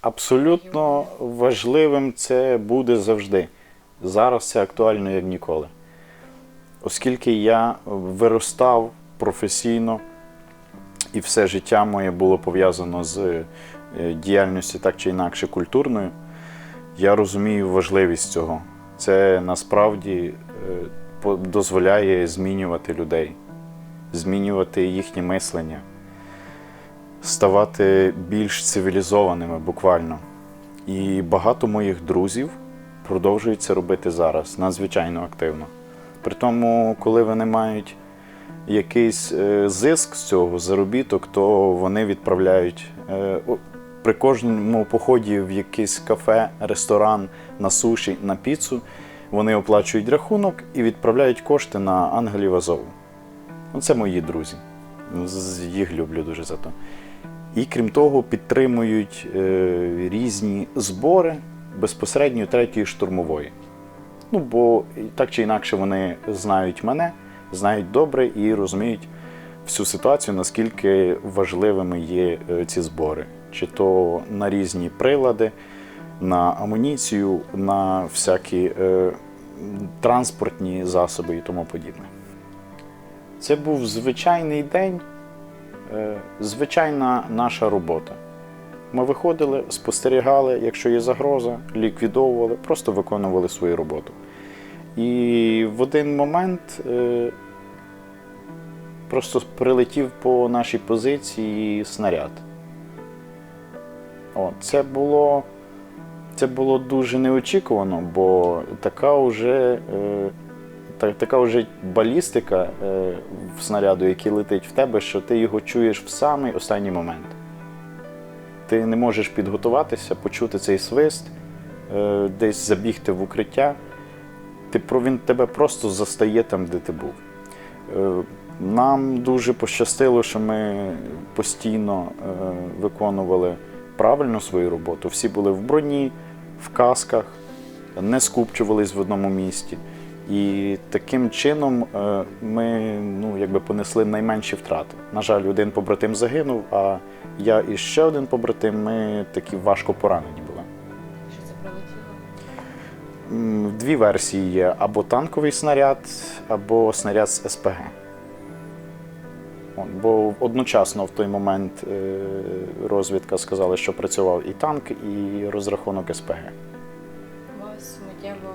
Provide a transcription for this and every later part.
Абсолютно важливим це буде завжди. Зараз це актуально як ніколи. Оскільки я виростав професійно і все життя моє було пов'язано з е, діяльністю так чи інакше культурною, я розумію важливість цього. Це насправді е, дозволяє змінювати людей, змінювати їхнє мислення, ставати більш цивілізованими буквально. І багато моїх друзів продовжують це робити зараз надзвичайно активно. При тому, коли вони мають якийсь е, зиск з цього заробіток, то вони відправляють е, при кожному поході в якийсь кафе, ресторан, на суші, на піцу, вони оплачують рахунок і відправляють кошти на ангелів Азову. Ну, Це мої друзі. Їх люблю дуже за то. І крім того, підтримують е, різні збори безпосередньо третьої штурмової. Ну, бо так чи інакше вони знають мене, знають добре і розуміють всю ситуацію, наскільки важливими є е, ці збори. Чи то на різні прилади, на амуніцію, на всякі е, транспортні засоби і тому подібне. Це був звичайний день, звичайна наша робота. Ми виходили, спостерігали, якщо є загроза, ліквідовували, просто виконували свою роботу. І в один момент е, просто прилетів по нашій позиції снаряд. О, це було, це було дуже неочікувано, бо така вже, е, така вже балістика е, в снаряду, який летить в тебе, що ти його чуєш в самий останній момент. Ти не можеш підготуватися, почути цей свист, е, десь забігти в укриття. Ти, він тебе просто застає там, де ти був. Е, Нам дуже пощастило, що ми постійно е, виконували правильно свою роботу. Всі були в броні, в касках, не скупчувались в одному місці. І таким чином е, ми ну, якби понесли найменші втрати. На жаль, один побратим загинув, а я і ще один побратим, ми такі важко поранені були. Що це прилетіло? Дві версії є: або танковий снаряд, або снаряд з СПГ. От, Бо одночасно в той момент е, розвідка сказала, що працював і танк, і розрахунок СПГ. Вас миттєво?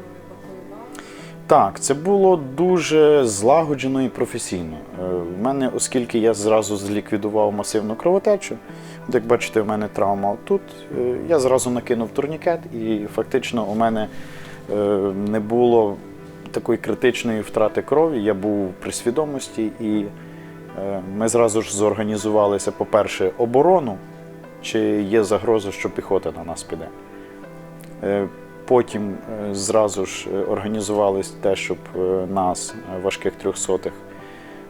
Так, це було дуже злагоджено і професійно. Е, В мене, оскільки я зразу зліквідував масивну кровотечу, от як бачите, в мене травма тут, е, я зразу накинув турнікет, і фактично у мене е, не було такої критичної втрати крові. Я був при свідомості, і е, ми зразу ж зорганізувалися, по-перше, оборону, чи є загроза, що піхота на нас піде. Потім е, зразу ж е, організувались те, щоб е, нас, важких трьохсотих,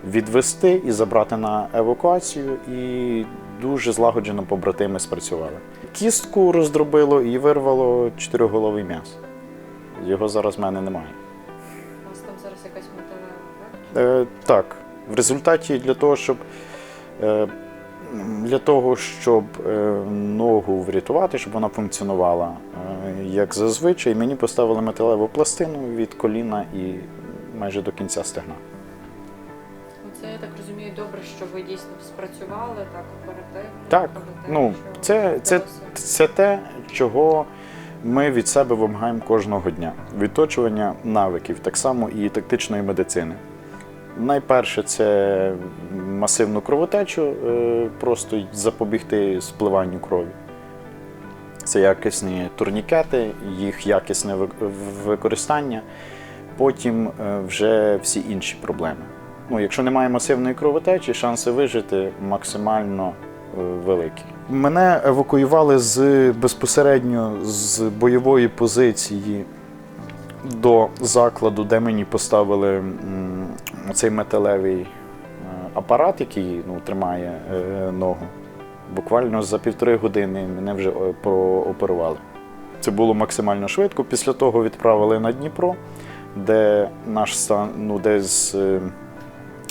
відвести і забрати на евакуацію, і дуже злагоджено побратими спрацювали. Кістку роздробило і вирвало чотириголовий м'яс. Його зараз в мене немає. У вас там зараз якась металева, так? В результаті для того, щоб для того, щоб ногу врятувати, щоб вона функціонувала як зазвичай, мені поставили металеву пластину від коліна і майже до кінця стегна. Це, я так розумію, добре, що ви дійсно спрацювали так оперативно. Так, ну, що це- це- Це те, чого ми від себе вимагаємо кожного дня: відточування навиків, так само і тактичної медицини. Найперше це масивну кровотечу, е, просто запобігти спливанню крові. Це якісні турнікети, їх якісне використання. Потім е, вже всі інші проблеми. Ну, якщо немає масивної кровотечі, шанси вижити максимально е, великі. Мене евакуювали з безпосередньо з бойової позиції до закладу, де мені поставили цей металевий е, апарат, який ну, тримає ногу. Bуквально за півтори години мене вже е, прооперували. Це було максимально швидко. Після того відправили на Дніпро, де наш стан, ну, де з, е,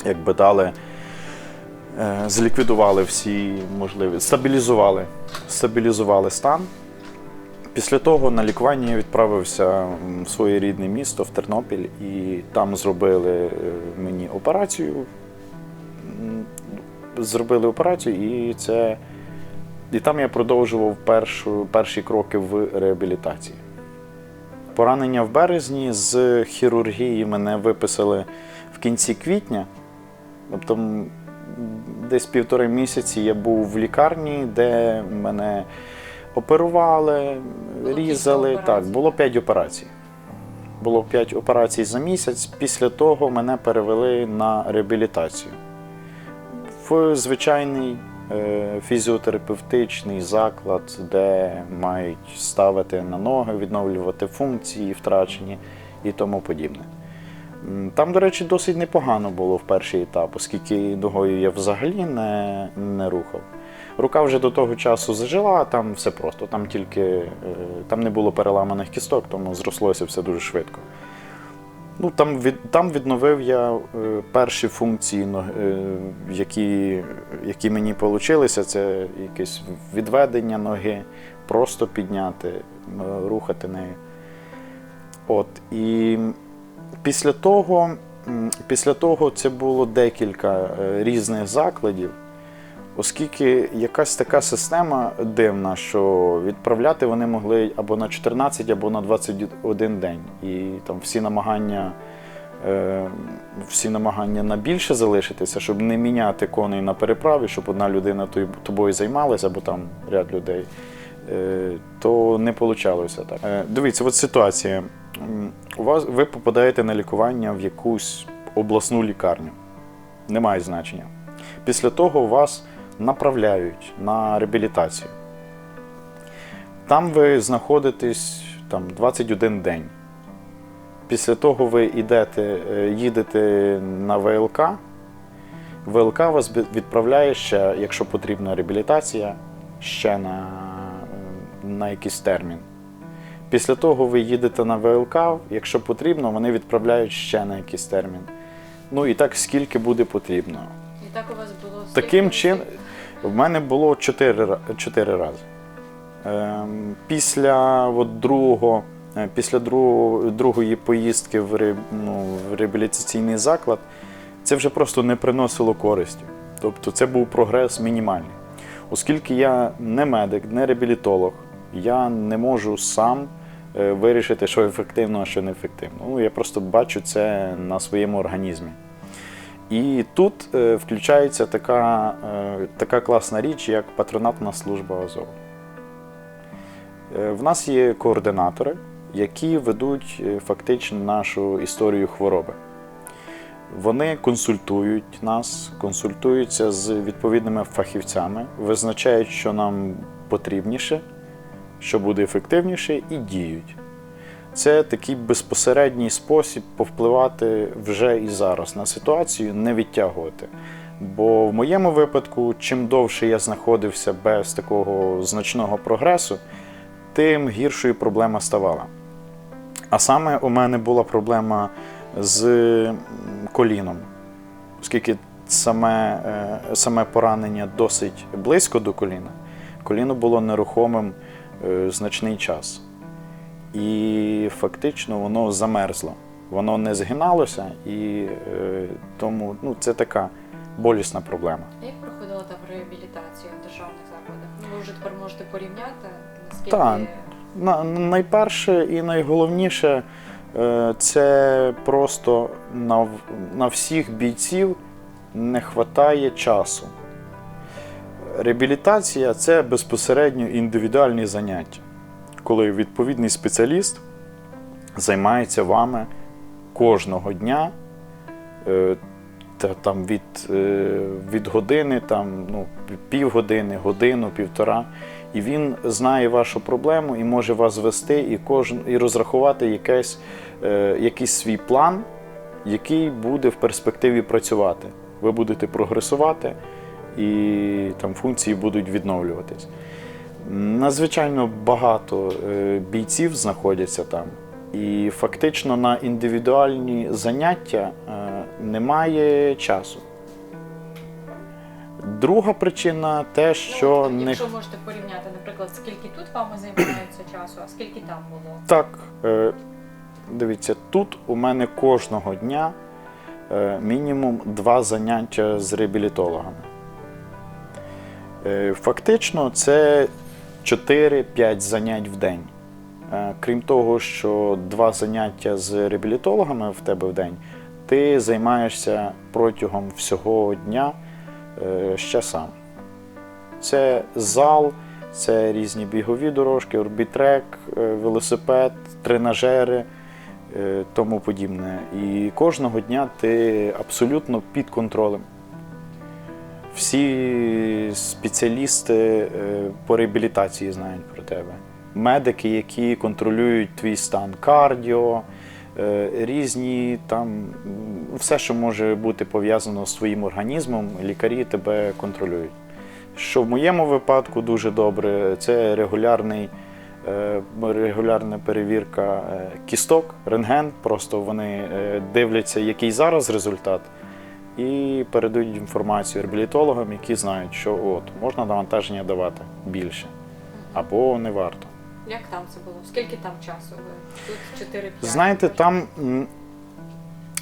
якби дали, е, зліквідували всі можливі, стабілізували, стабілізували стан Після того на лікування я відправився в своє рідне місто в Тернопіль, і там зробили мені операцію. Зробили операцію, і це. І там я продовжував першу, перші кроки в реабілітації. Поранення в березні з хірургії мене виписали в кінці квітня. Тобто десь півтори місяці я був в лікарні, де мене оперували, Було різали. Так, було п'ять операцій. Було п'ять операцій за місяць. Після того мене перевели на реабілітацію в звичайний фізіотерапевтичний заклад, де мають ставити на ноги, відновлювати функції втрачені і тому подібне. Там, до речі, досить непогано було в перший етап, оскільки ногою я взагалі не, не рухав. Рука вже до того часу зажила, там все просто. Там тільки е, там не було переламаних кісток, тому зрослося все дуже швидко. Ну, там, від, там відновив я е, перші функції, е, які, які мені получилися. Це якесь відведення ноги, просто підняти, м, рухати нею. От. І після того, після того це було декілька е, різних закладів, оскільки якась така система дивна, що відправляти вони могли або на 14, або на 21 день. І там всі намагання. е, Всі намагання на більше залишитися, щоб не міняти коней на переправі, щоб одна людина тобою займалася, або там ряд людей, е, то не вийшло так. Е, Дивіться, от ситуація. У вас ви попадаєте на лікування в якусь обласну лікарню. Немає значення. Після того у вас направляють на реабілітацію. Там ви знаходитесь там, 21 день. Після того ви йдете, е, їдете на ВЛК. ВЛК вас відправляє ще, якщо потрібна реабілітація, ще на, е, на якийсь термін. Після того ви їдете на ВЛК, якщо потрібно, вони відправляють ще на якийсь термін. Ну і так скільки буде потрібно. І так у вас було Таким чином? В мене було чотири, чотири рази. Ем, після от другого, е, після другого, другої поїздки в, ну, в реабілітаційний заклад, це вже просто не приносило користі. Тобто це був прогрес мінімальний. Оскільки я не медик, не реабілітолог, я не можу сам е, вирішити, що ефективно, а що неефективно. Ну, я просто бачу це на своєму організмі. І тут е, включається така, е, така класна річ, як патронатна служба Азов. Е, в нас є координатори, які ведуть фактично нашу історію хвороби. Вони консультують нас, консультуються з відповідними фахівцями, визначають, що нам потрібніше, що буде ефективніше, і діють. Це такий безпосередній спосіб повпливати вже і зараз на ситуацію, не відтягувати. Бо в моєму випадку, чим довше я знаходився без такого значного прогресу, тим гіршою проблема ставала. А саме у мене була проблема з коліном, оскільки саме, е, саме поранення досить близько до коліна, коліно було нерухомим е, значний час. І фактично воно замерзло. Воно не згиналося, і е, тому ну, це така болісна проблема. А Як проходила там реабілітація в державних закладах? Ну, ви вже тепер можете порівняти, наскільки Так. На, найперше і найголовніше е, це просто на, в- на всіх бійців не вистачає часу. Реабілітація це безпосередньо індивідуальні заняття, коли відповідний спеціаліст займається вами кожного дня. е, та, там, від, е, від години, там, ну, півгодини, годину, півтора. І він знає вашу проблему і може вас вести і, кожен, і розрахувати якийсь, е, якийсь свій план, який буде в перспективі працювати. Ви будете прогресувати і там функції будуть відновлюватись. Надзвичайно багато е, бійців знаходяться там, і фактично на індивідуальні заняття е, немає часу. Друга причина те, що ну, не Якщо можете порівняти, наприклад, скільки тут вами займається часу, а скільки там було? Так, е, дивіться, тут у мене кожного дня мінімум два заняття з реабілітологами. Фактично, це 4-5 занять в день. Е, крім того, що два заняття з реабілітологами в тебе в день, ти займаєшся протягом всього дня ще сам. Це зал, це різні бігові дорожки, орбітрек, е, велосипед, тренажери, е, тому подібне. І кожного дня ти абсолютно під контролем. Всі спеціалісти е, по реабілітації знають про тебе. Медики, які контролюють твій стан кардіо, е, різні там все, що може бути пов'язано з твоїм організмом, лікарі тебе контролюють. Що в моєму випадку дуже добре, це регулярний, е, регулярна перевірка кісток, рентген. Просто вони дивляться, який зараз результат, і передають інформацію реабілітологам, які знають, що от можна навантаження давати більше або не варто. Як там це було? Скільки там часу? Тут 4-5? Знаєте, там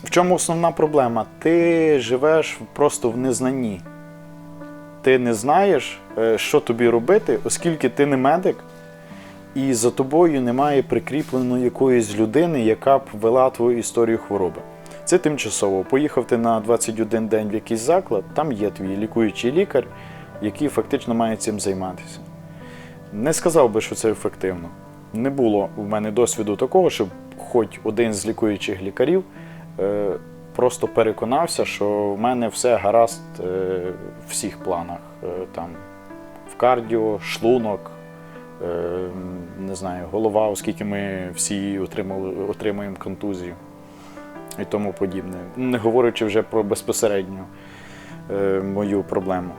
в чому основна проблема? Ти живеш просто в незнанні. Ти не знаєш, е, що тобі робити, оскільки ти не медик, і за тобою немає прикріпленої якоїсь людини, яка б вела твою історію хвороби. Це тимчасово. Поїхав ти на 21 день в якийсь заклад, там є твій лікуючий лікар, який фактично має цим займатися. Не сказав би, що це ефективно. Не було в мене досвіду такого, щоб хоч один з лікуючих лікарів е, просто переконався, що в мене все гаразд е, в всіх планах. Е, там, в кардіо, шлунок, е, не знаю, голова, оскільки ми всі отримали, отримуємо контузію і тому подібне. Не говорячи вже про безпосередню е, мою проблему.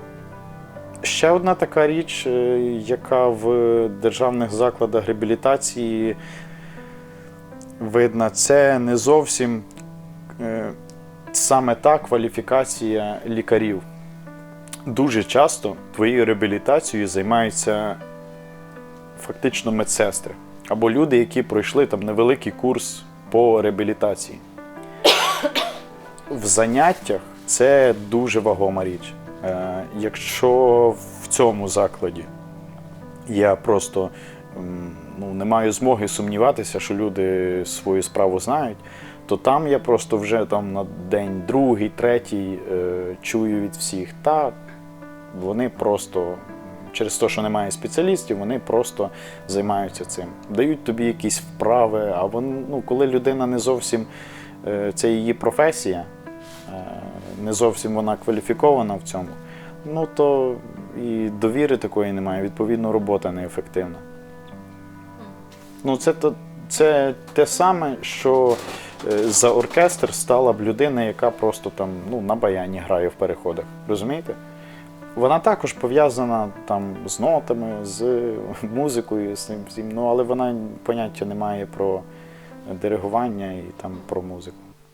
Ще одна така річ, е, яка в державних закладах реабілітації видна, це не зовсім е, саме та кваліфікація лікарів. Дуже часто твоєю реабілітацією займаються фактично медсестри або люди, які пройшли там невеликий курс по реабілітації. В заняттях це дуже вагома річ. Е, Якщо в цьому закладі я просто ну, не маю змоги сумніватися, що люди свою справу знають, то там я просто вже там на день другий, третій е, чую від всіх, та вони просто через те, що немає спеціалістів, вони просто займаються цим. Дають тобі якісь вправи, а вон, ну, коли людина не зовсім е, це її професія, не зовсім вона кваліфікована в цьому, ну то і довіри такої немає, відповідно, робота неефективна. Ну, це, це те саме, що е, за оркестр стала б людина, яка просто там ну, на баяні грає в переходах. Розумієте? Вона також пов'язана там з нотами, з музикою, з цим ну, але вона поняття не має про диригування і там про музику.